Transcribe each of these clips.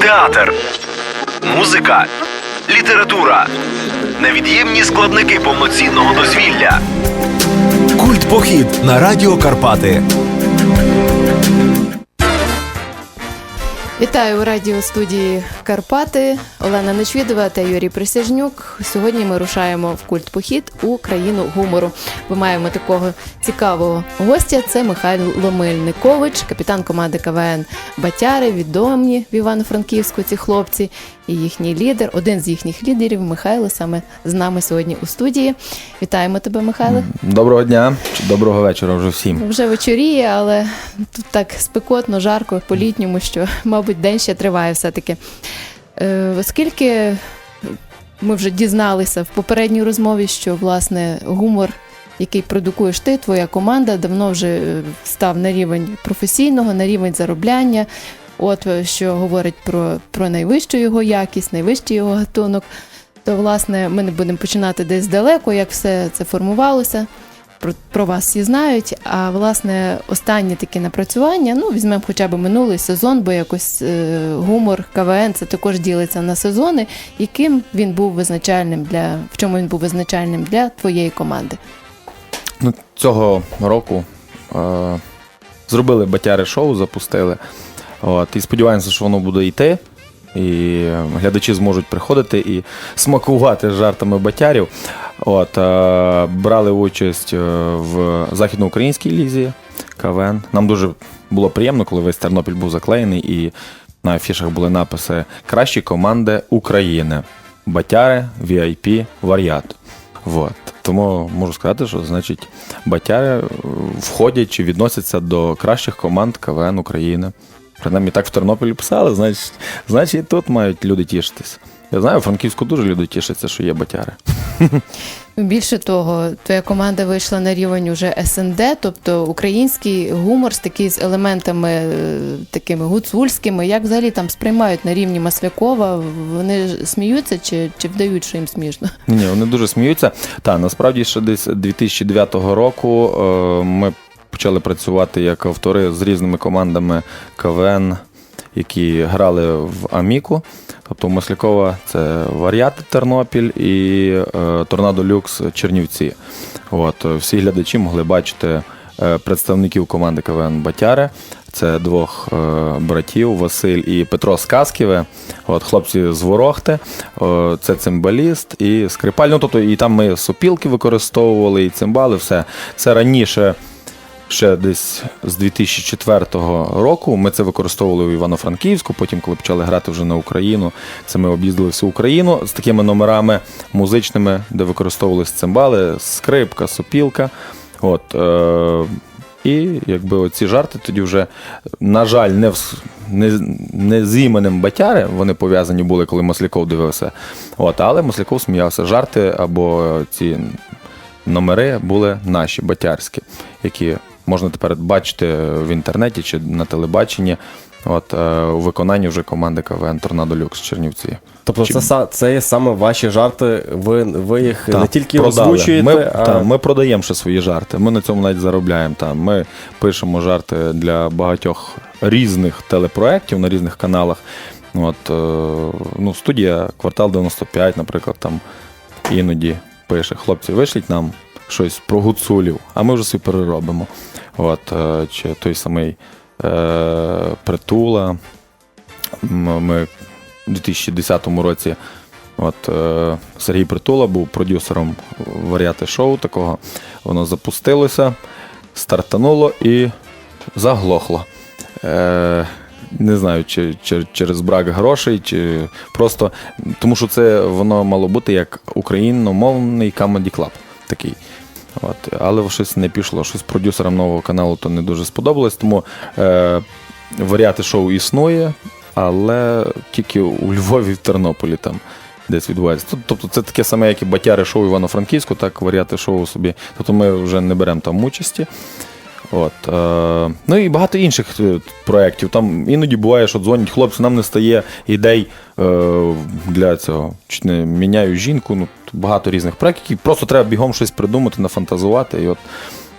Театр, музика, література. Невід'ємні складники повноцінного дозвілля. Культ похід на радіо Карпати. Вітаю у радіостудії Карпати Олена Нечвідова та Юрій Присяжнюк. Сьогодні ми рушаємо в культ похід у країну гумору. Ми маємо такого цікавого гостя. Це Михайло Мельникович, капітан команди КВН Батяри, відомі в Івано-Франківську ці хлопці. І їхній лідер, один з їхніх лідерів, Михайло, саме з нами сьогодні у студії. Вітаємо тебе, Михайло. Доброго дня, доброго вечора вже всім. Вже вечоріє, але тут так спекотно, жарко по-літньому, що, мабуть, день ще триває все-таки. Е, Оскільки ми вже дізналися в попередній розмові, що власне гумор, який продукуєш ти, твоя команда, давно вже е, став на рівень професійного, на рівень заробляння. От е, що говорить про, про найвищу його якість, найвищий його гатунок. То, власне, ми не будемо починати десь далеко, як все це формувалося про, вас всі знають. А власне, останнє таке напрацювання, ну, візьмемо хоча б минулий сезон, бо якось е, гумор КВН це також ділиться на сезони, яким він був визначальним для в чому він був визначальним для твоєї команди. Ну, цього року е, зробили батяри шоу, запустили. От, і сподіваємося, що воно буде йти. І глядачі зможуть приходити і смакувати жартами батярів. От, е, брали участь е, в західноукраїнській лізі КВН. Нам дуже було приємно, коли весь Тернопіль був заклеєний, і на афішах були написи Кращі команди України. Батяри, VIP, Варіат. Вот. Тому можу сказати, що значить батяри е, входять чи відносяться до кращих команд КВН України. Принаймні так в Тернополі писали, значить, значить і тут мають люди тішитися. Я знаю, у Франківську дуже люди тішаться, що є батяри. Більше того, твоя команда вийшла на рівень уже СНД, тобто український гумор з такий з елементами е, такими гуцульськими. Як взагалі там сприймають на рівні Маслякова? Вони сміються чи, чи вдають, що їм смішно? Ні, вони дуже сміються. Та насправді ще десь 2009 року е, ми почали працювати як автори з різними командами КВН, які грали в Аміку. Тобто Маслякова це Варіати Тернопіль і е, Торнадо Люкс Чернівці. От, всі глядачі могли бачити е, представників команди КВН Батяри. Це двох е, братів Василь і Петро Сказківе. От хлопці з Ворохти, е, це цимбаліст і скрипаль. Ну, тобто, і там ми сопілки використовували, і цимбали, все. Це раніше, ще десь з 2004 року. Ми це використовували у Івано-Франківську. Потім, коли почали грати вже на Україну, це ми об'їздили всю Україну з такими номерами музичними, де використовувалися цимбали, скрипка, сопілка. От, е, і якби оці жарти тоді вже, на жаль, не, в, не, не з іменем Батяри вони пов'язані були, коли Масляков дивився. От, але Масляков сміявся. Жарти або ці номери були наші, батярські, які можна тепер бачити в інтернеті чи на телебаченні. От, е, у виконанні вже команди КВН Торнадо Люкс Чернівці. Тобто Чи- це, са- це є саме ваші жарти, ви, ви їх Та, не тільки продали. озвучуєте, ми, а та, ми продаємо ще свої жарти. Ми на цьому навіть заробляємо. Та. Ми пишемо жарти для багатьох різних телепроєктів на різних каналах. От, е, ну, студія Квартал 95, наприклад, там іноді пише: хлопці, вишліть нам щось про гуцулів, а ми вже собі переробимо. От, е, чи той самий е, Притула. Ми у 2010 році От е, Сергій Притула був продюсером варіати шоу такого. Воно запустилося, стартануло і заглохло. Е, не знаю, чи, чи через брак грошей, чи просто тому, що це воно мало бути як україномовний Comedy Club такий. От, але щось не пішло. Щось продюсерам нового каналу то не дуже сподобалось. Тому е, варіати шоу існує, але тільки у Львові в Тернополі там десь відбувається. Тобто це таке саме, як і батяри шоу Івано-Франківську, так варіати шоу собі. Тобто ми вже не беремо там участі. От, е, ну і багато інших е, проєктів. Там іноді буває, що дзвонять хлопці, нам не стає ідей е, для цього. Чи не міняю жінку. Ну, багато різних проєктів. які Просто треба бігом щось придумати, нафантазувати. І от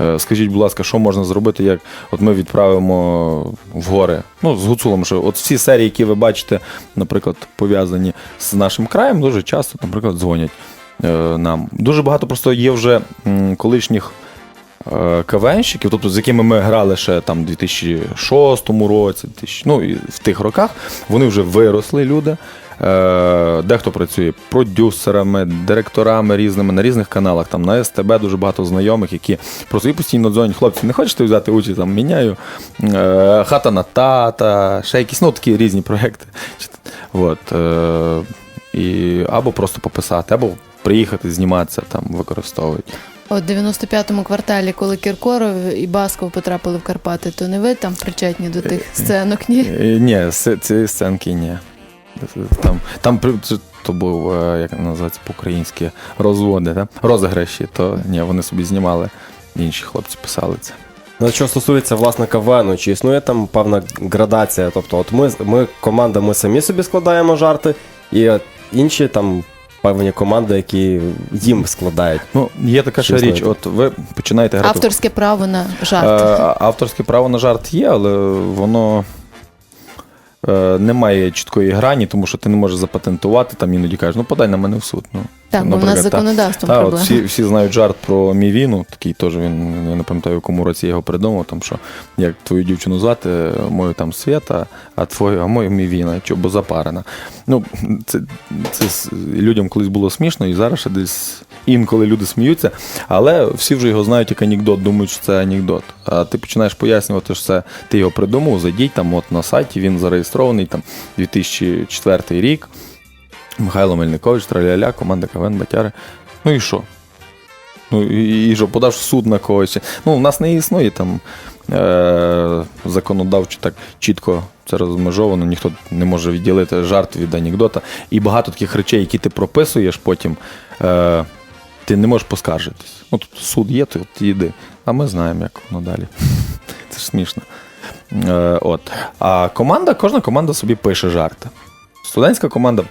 Е, Скажіть, будь ласка, що можна зробити, як от ми відправимо в гори? Ну, з гуцулом, що от всі серії, які ви бачите, наприклад, пов'язані з нашим краєм, дуже часто, наприклад, дзвонять е, нам. Дуже багато просто є вже колишніх е, КВНщиків, тобто з якими ми грали ще там у 2006 році, 2000, ну і в тих роках, вони вже виросли люди. Е, Дехто працює продюсерами, директорами різними на різних каналах. Там на СТБ дуже багато знайомих, які просто і постійно дзвонять, хлопці, не хочете взяти участь, там міняю е, хата на тата, ще якісь ну, такі різні проекти. От, е, і, або просто пописати, або приїхати, зніматися, там використовують. От 95-му кварталі, коли Кіркоров і Басков потрапили в Карпати, то не ви там причетні до тих сценок, ні? Ні, с- ці сценки ні. Там, там то був, е, як називається по-українськи, розводи, да? розіграші, то ні, вони собі знімали, інші хлопці писали це. Ну, що стосується власне КВНу, чи існує там певна градація? Тобто, от ми, ми команда, ми самі собі складаємо жарти, і от інші там певні команди, які їм складають. Ну, є така ще річ, от ви починаєте грати. Авторське право на жарт. Е, Авторське право на жарт є, але воно е, не має чіткої грані, тому що ти не можеш запатентувати, там іноді кажеш, ну подай на мене в суд. Ну, так, бо в нас з та- законодавством Та, от всі, всі знають жарт про Мівіну, такий теж він, я не пам'ятаю, в якому році я його придумав, там що як твою дівчину звати, мою там Свята, а твою, а мою Мівіна, бо запарена. Ну, це, це людям колись було смішно, і зараз ще десь інколи люди сміються, але всі вже його знають як анекдот, думають, що це анекдот. А ти починаєш пояснювати, що це ти його придумав, зайдіть там от на сайті, він зареєстрований там 2004 рік. Михайло Мельникович, Траляля, команда КВН Батяри. Ну і що? Ну і, що, подаш в суд на когось. Ну, у нас не існує там е- законодавчо так чітко це розмежовано, ніхто не може відділити жарт від анекдота. І багато таких речей, які ти прописуєш потім, е- ти не можеш поскаржитись. Ну, суд є, то от їди. А ми знаємо, як воно далі. Це ж смішно. Е- от. А команда, кожна команда собі пише жарти. Студентська команда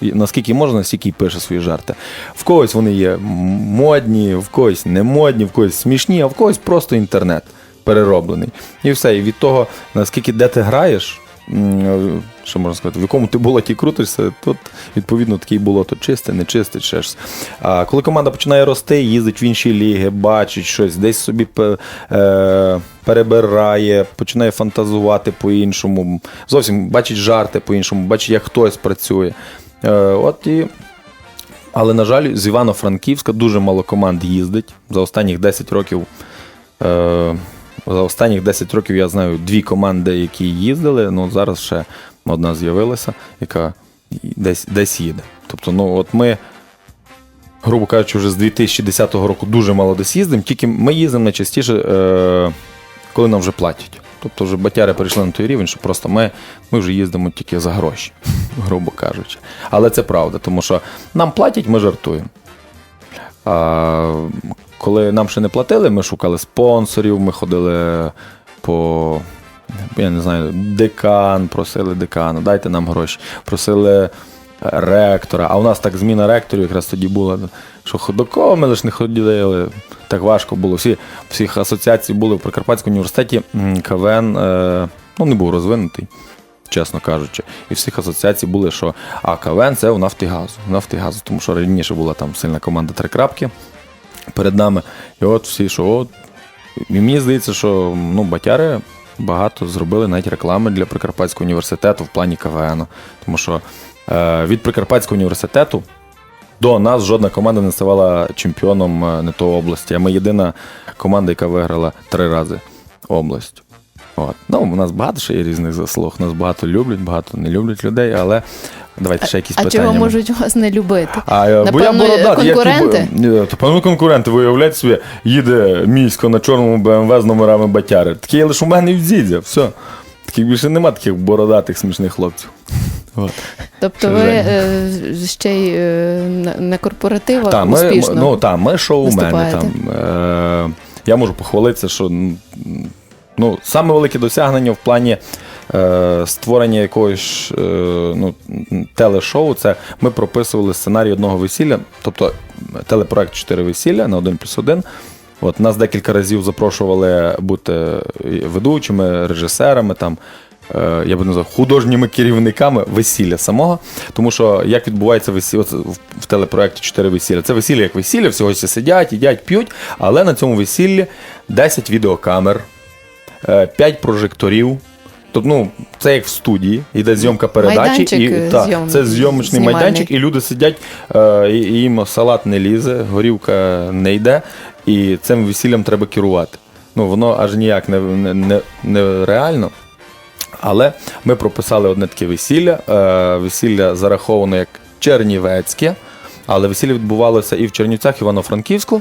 наскільки можна, настільки пише свої жарти. В когось вони є модні, в когось не модні, в когось смішні, а в когось просто інтернет перероблений. І все. І від того, наскільки де ти граєш, що можна сказати, в якому ти болоті крутишся, тут відповідно такий болото чисте, нечисте, ще ж. А коли команда починає рости, їздить в інші ліги, бачить щось, десь собі е, перебирає, починає фантазувати по-іншому, зовсім бачить жарти по-іншому, бачить, як хтось працює. Е, от і... Але, на жаль, з Івано-Франківська дуже мало команд їздить. За останніх 10 років. Е, за останніх 10 років я знаю дві команди, які їздили. Ну, зараз ще одна з'явилася, яка десь, десь їде. Тобто, ну, от ми, грубо кажучи, вже з 2010 року дуже мало десь їздимо, тільки ми їздимо найчастіше, е, коли нам вже платять. Тобто вже батяри перейшли на той рівень, що просто ми, ми вже їздимо тільки за гроші, грубо кажучи. Але це правда, тому що нам платять, ми жартуємо. А, коли нам ще не платили, ми шукали спонсорів, ми ходили по. Я не знаю, декан, просили декана, дайте нам гроші. Просили ректора. А у нас так зміна ректорів якраз тоді була, що до ми лише не ходили, так важко було. Всі, всіх асоціацій були в Прикарпатському університеті КВН е, ну, не був розвинутий, чесно кажучи. І всіх асоціацій були, що а КВН це у Нафтигазу. Нафтигазу, тому що раніше була там сильна команда Три крапки перед нами. І от всі, що от. І мені здається, що ну, батяри багато зробили навіть реклами для Прикарпатського університету в плані КВН. Тому що від Прикарпатського університету до нас жодна команда не ставала чемпіоном е, не то області. А ми єдина команда, яка виграла три рази область. От. Ну, у нас багато ще є різних заслуг. Нас багато люблять, багато не люблять людей, але давайте ще якісь А питання. чого можуть вас не любити? А, е, бо я Напевно, як і конкуренти? певно конкуренти, виявляють собі, їде місько на чорному БМВ з номерами батяри. Такі є лише у мене в дідя, все. Таких більше нема таких бородатих смішних хлопців. От. Тобто ви е, ще й е, на, на корпоративах Та, ми, успішно. ну, та, ми шоумени. виступаєте. Там, е, я можу похвалитися, що м, ну, саме велике досягнення в плані е, створення якогось е, ну, м, телешоу це ми прописували сценарій одного весілля, тобто телепроект 4 весілля на 1 плюс 1. От нас декілька разів запрошували бути ведучими, режисерами, там, е, я би назвав художніми керівниками весілля самого. Тому що як відбувається весілля от в- телепроекті Чотири весілля. Це весілля як весілля, всього всі сидять, їдять, п'ють, але на цьому весіллі 10 відеокамер, 5 прожекторів. Тобто, ну, це як в студії, іде зйомка передачі, і е, та, зйом- це зйомочний знімальний. майданчик, і люди сидять, е, і їм салат не лізе, горівка не йде, і цим весіллям треба керувати. Ну, воно аж ніяк не, не, не, не реально. Але ми прописали одне таке весілля. Е, весілля зараховано як Чернівецьке, але весілля відбувалося і в Чернівцях, і в Івано-Франківську.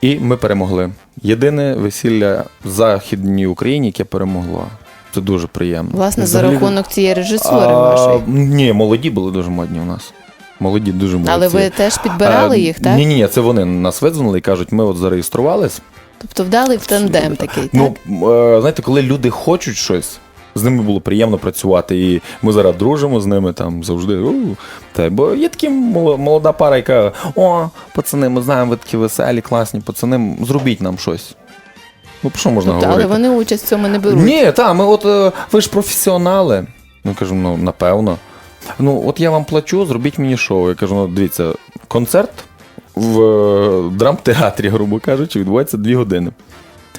І ми перемогли. Єдине весілля в Західній Україні, яке перемогло. Це дуже приємно. Власне, за рахунок цієї режисури А, вашої. Ні, молоді були дуже модні у нас. Молоді, дуже молоді. Але ви теж підбирали їх, так? Ні, ні, це вони нас видзвонили і кажуть, ми от зареєструвались. Тобто вдали в тандем такий. Ну, е, знаєте, коли люди хочуть щось, з ними було приємно працювати. І ми зараз дружимо з ними там завжди. У, та, бо є такі молода пара, яка о, пацани, ми знаємо, ви такі веселі, класні, пацани, зробіть нам щось. Ну, про що можна Тобто, говорити? але вони участь в цьому не беруть. Ні, так, ми от е, ви ж професіонали. Ну кажу, ну напевно. Ну, от я вам плачу, зробіть мені шоу. Я кажу, ну дивіться, концерт в е, драмтеатрі, грубо кажучи, відбувається дві години.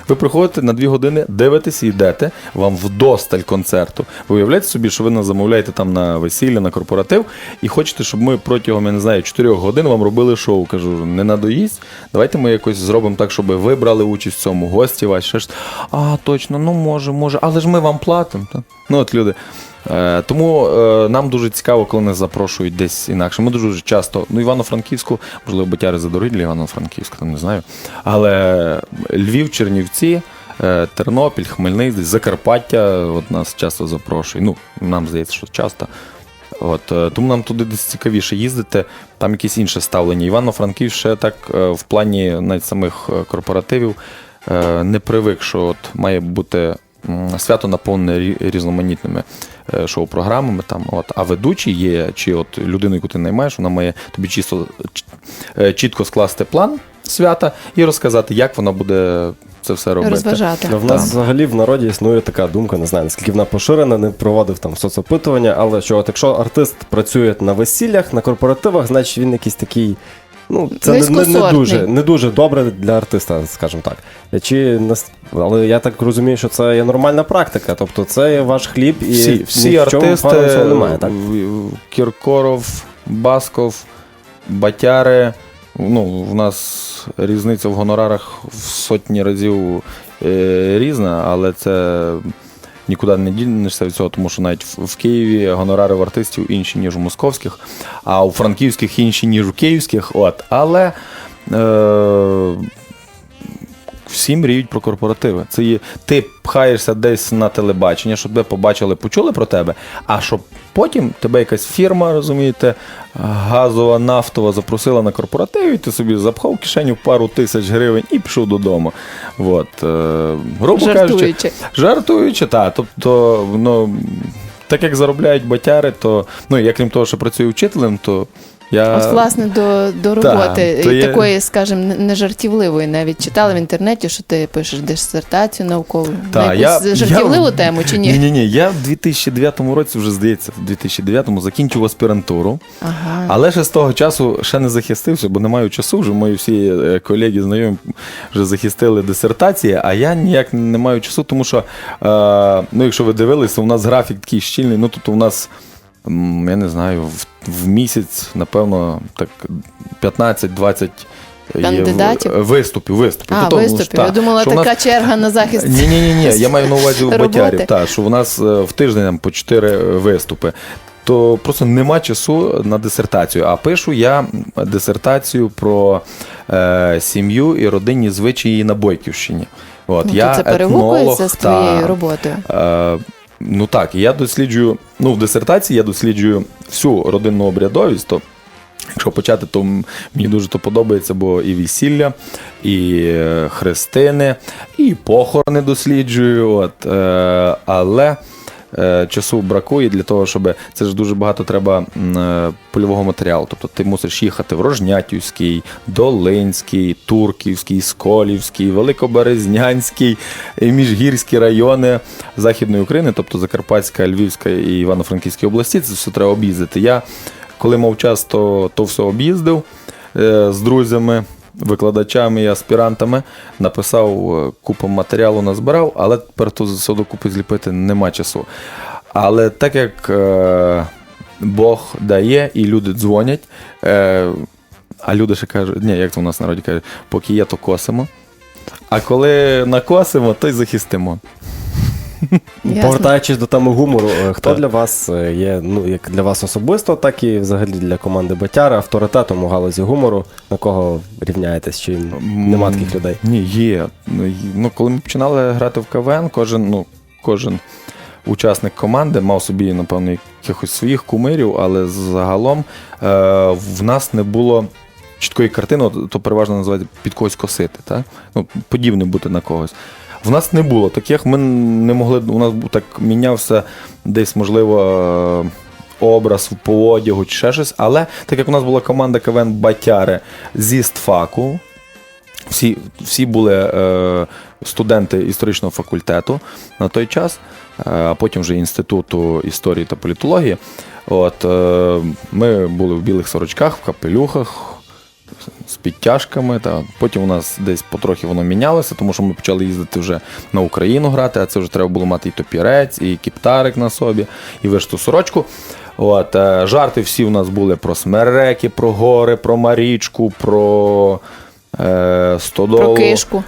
Ви приходите на дві години, дивитесь і йдете, вам вдосталь концерту. Ви уявляєте собі, що ви нас замовляєте там на весілля, на корпоратив, і хочете, щоб ми протягом, я не знаю, 4 годин вам робили шоу. Кажу, не надоїсть. Давайте ми якось зробимо так, щоб ви брали участь в цьому, гості ваші. А, точно, ну може, може, але ж ми вам платимо. Ну, от люди. Е, тому е, нам дуже цікаво, коли нас запрошують десь інакше. Ми дуже часто, ну, Івано-Франківську, можливо, Батяри задоруть для Івано-Франківська, там не знаю. Але Львів, Чернівці, е, Тернопіль, Хмельницький, Закарпаття от нас часто запрошують. Ну, нам здається, що часто. От, тому нам туди десь цікавіше їздити, там якесь інше ставлення. Івано-Франків ще так в плані навіть самих корпоративів не привик, що от має бути свято наповнене різноманітними шоу-програмами. Там, от, а ведучий є, чи от людину, яку ти наймаєш, вона має тобі чисто, е, чітко скласти план свята і розказати, як вона буде це все робити. Розважати. Ну, в нас Так. взагалі в народі існує така думка, не знаю, наскільки вона поширена, не проводив там соцопитування, але що от якщо артист працює на весіллях, на корпоративах, значить він якийсь такий. Ну, це не, не, не дуже не дуже добре для артиста, скажімо так. Чи але я так розумію, що це є нормальна практика. Тобто це є ваш хліб і всі, всі артисти, немає, так? Кіркоров, Басков, Батяри. Ну, в нас різниця в гонорарах в сотні разів е, різна, але це нікуди не дінешся від цього, тому що навіть в, Києві гонорари в артистів інші, ніж у московських, а у франківських інші, ніж у київських. От. Але е, всі мріють про корпоративи. Це є, ти пхаєшся десь на телебачення, щоб тебе побачили, почули про тебе, а щоб потім тебе якась фірма, розумієте, газова, нафтова запросила на корпоратив, і ти собі запхав в кишеню пару тисяч гривень і пішов додому. От, е, грубо кажучи, Жартуючи. Жартуючи, так. Тобто, ну, так як заробляють батяри, то ну, я крім того, що працюю вчителем, то я. От, власне, до, до роботи і є- такої, скажімо, не- нежартівливої. Навіть читала в інтернеті, що ти пишеш дисертацію наукову Та, на якусь жартівливу тему чи ні? Ні, ні, ні. Я в 2009 році, вже здається, в 2009 закінчив аспірантуру, Ага. але ще з того часу ще не захистився, бо не маю часу. Вже мої всі е, колеги, знайомі вже захистили дисертації, а я ніяк не маю часу, тому що, е, ну, якщо ви дивилися, у нас графік такий щільний, ну тут у нас. Я не знаю, в, в місяць, напевно, так 15-20 є Кандидатів? виступів. виступів. А, виступів. та, Я думала, така нас- черга на захист. ні, ні, ні, ні. Я маю на увазі у батярів. Так, що у нас е, в тиждень там, по чотири виступи. То просто нема часу на дисертацію. А пишу я дисертацію про е, сім'ю і родинні звичаї на Бойківщині. От, Ну, я це перегукується з твоєю роботою. Е, ну так, я досліджую, ну в дисертації я досліджую всю родинну обрядовість. То, якщо почати, то мені дуже то подобається, бо і весілля, і е, хрестини, і похорони досліджую. От, е, але часу бракує для того, щоб це ж дуже багато треба е, польового матеріалу. Тобто ти мусиш їхати в Рожнятівський, Долинський, Турківський, Сколівський, Великоберезнянський, міжгірські райони Західної України, тобто Закарпатська, Львівська і Івано-Франківська області. Це все треба об'їздити. Я коли мав час, то, то все об'їздив е, з друзями, викладачами і аспірантами. Написав е, купу матеріалу, назбирав, але тепер то все докупи зліпити нема часу. Але так як е, Бог дає і люди дзвонять, е, а люди ще кажуть, ні, як це у нас народі кажуть, поки є, то косимо. А коли накосимо, то й захистимо. Ясно. Повертаючись до теми гумору, е, хто Так. для вас е, є, ну як для вас особисто, так і взагалі для команди Батяри, авторитетом у галузі гумору, на кого рівняєтесь? Чи нема таких людей? Ні, є. Ну, Ну, коли ми починали грати в КВН, кожен, ну, кожен учасник команди мав собі, напевно, якихось своїх кумирів, але загалом е, в нас не було чіткої картини, то переважно називається під когось косити, так? Ну, подібне бути на когось. В нас не було таких, ми не могли, у нас так мінявся десь, можливо, образ по одягу чи ще щось, але так як у нас була команда КВН Батяри зі СТФАКу, всі, всі були е, студенти історичного факультету на той час, е, а потім вже інституту історії та політології. От, е, ми були в білих сорочках, в капелюхах. З підтяжками, та потім у нас десь потрохи воно мінялося, тому що ми почали їздити вже на Україну грати, а це вже треба було мати і топірець, і кіптарик на собі, і вишту сорочку. От, е, жарти всі у нас були про смереки, про гори, про Марічку, про е, стодолу. Про кишку.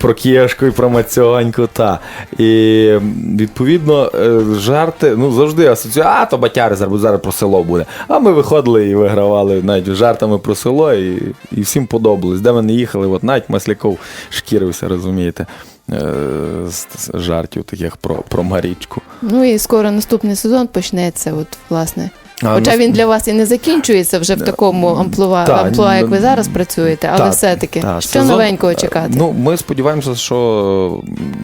Про кішку і про мацьоньку, та. І відповідно е, жарти, ну завжди асоціюють, а то батяри зараз, зараз про село буде. А ми виходили і вигравали навіть жартами про село, і, і всім подобалось. Де ми не їхали, от навіть Масляков шкірився, розумієте, е, з, жартів таких про, про Марічку. Ну і скоро наступний сезон почнеться, от власне. Хоча ну, він для вас і не закінчується вже в такому амплуа, Та, амплуа як ви ну, зараз працюєте, але Так, все-таки, так, що сезон- новенького чекати? Ну, ми сподіваємося, що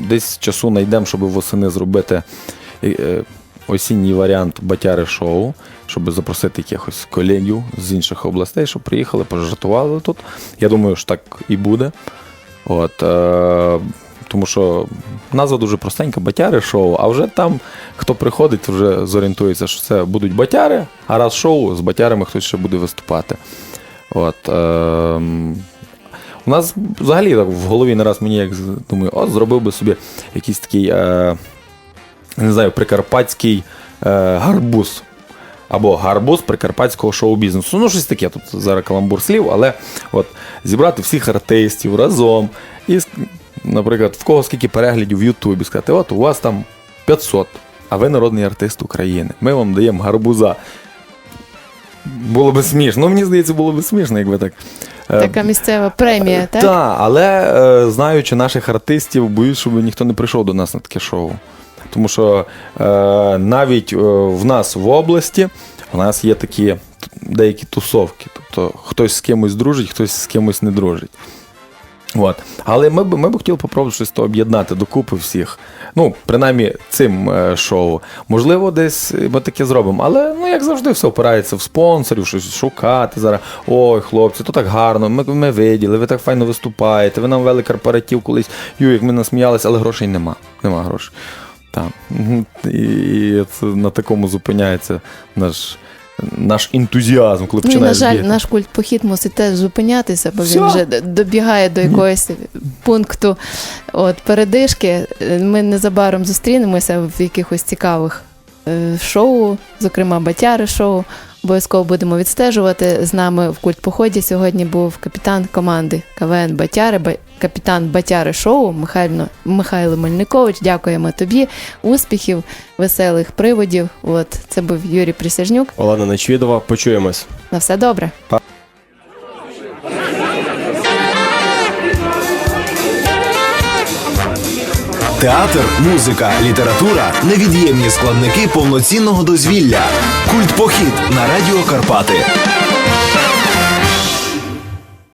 десь часу знайдемо, щоб восени зробити е, е, осінній варіант батяри шоу, щоб запросити якихось колегів з інших областей, щоб приїхали, пожартували тут. Я думаю, що так і буде. От, е, тому що назва дуже простенька батяри шоу, а вже там, хто приходить, вже зорієнтується, що це будуть батяри, а раз шоу з батярами хтось ще буде виступати. От, е, у нас взагалі так в голові не раз мені як думаю, от зробив би собі якийсь такий, е, не знаю, прикарпатський е, гарбуз. Або гарбуз прикарпатського шоу-бізнесу. Ну, щось таке, тут зараз каламбур слів, але от зібрати всіх артистів разом і, наприклад, в кого скільки переглядів в Ютубі, сказати, от у вас там 500, а ви народний артист України. Ми вам даємо гарбуза. Було би смішно. Ну, мені здається, було би смішно, якби так. е, Така місцева премія, так? так, але е, знаючи наших артистів, боюсь, щоб ніхто не прийшов до нас на таке шоу. Тому що е, навіть е, в нас в області у нас є такі деякі тусовки. Тобто хтось з кимось дружить, хтось з кимось не дружить. От. Але ми б ми б хотіли попробувати щось то об'єднати докупи всіх. Ну, принаймні, цим е, шоу. Можливо, десь ми таке зробимо. Але ну, як завжди, все опирається в спонсорів, щось шукати зараз. Ой, хлопці, то так гарно, ми, ми виділи, ви так файно виступаєте, ви нам вели корпоратив колись, ю, як ми насміялися, але грошей нема. Нема грошей. Так. І, і це на такому зупиняється наш, наш ентузіазм, коли Ну на жаль, наш культ похід мусить теж зупинятися, бо Все. він вже добігає до якогось пункту от, передишки. Ми незабаром зустрінемося в якихось цікавих шоу, зокрема Батяри шоу. Обов'язково будемо відстежувати. З нами в культ поході сьогодні був капітан команди КВН Батяри, Ба- капітан Батяри шоу Михайло, Михайло Мельникович. Дякуємо тобі. Успіхів, веселих приводів. От це був Юрій Присяжнюк. Олена Нечвідова, почуємось. На все добре. Театр, музика, література невід'ємні складники повноцінного дозвілля. Культ похід на радіо Карпати.